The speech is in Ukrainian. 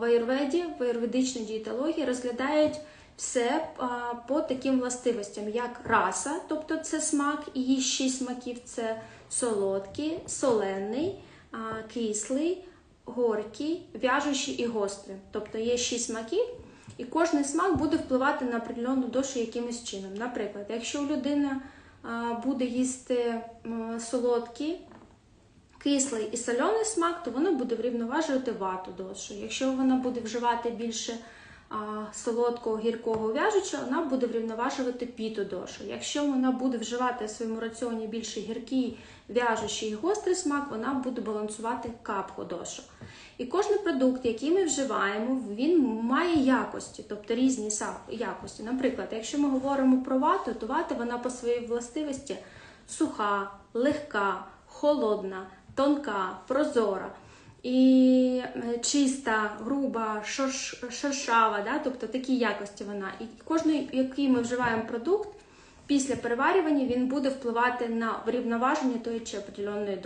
В аюрведі, в аюрведичній дієтології розглядають все по таким властивостям, як раса, тобто це смак, її шість смаків це солодкий, солений, кислий, горький, в'яжучий і гострий. Тобто є шість смаків, і кожний смак буде впливати на определену дошу якимось чином. Наприклад, якщо у людини буде їсти м, солодкий, кислий і соляний смак, то воно буде врівноважувати вату дошу. Якщо вона буде вживати більше а, солодкого, гіркого в'яжучого, вона буде врівноважувати піту дошу. Якщо вона буде вживати в своєму раціоні більше гіркий, в'яжучий і гострий смак, вона буде балансувати капху дошу. І кожен продукт, який ми вживаємо, він має якості, тобто різні якості. Наприклад, якщо ми говоримо про вату, то вата вона по своїй властивості суха, легка, холодна, тонка, прозора. І е, чиста, груба, шерш- шершава, да? тобто такі якості вона. І кожний, який ми вживаємо продукт, після переварювання він буде впливати на врівноваження тої чи определеної.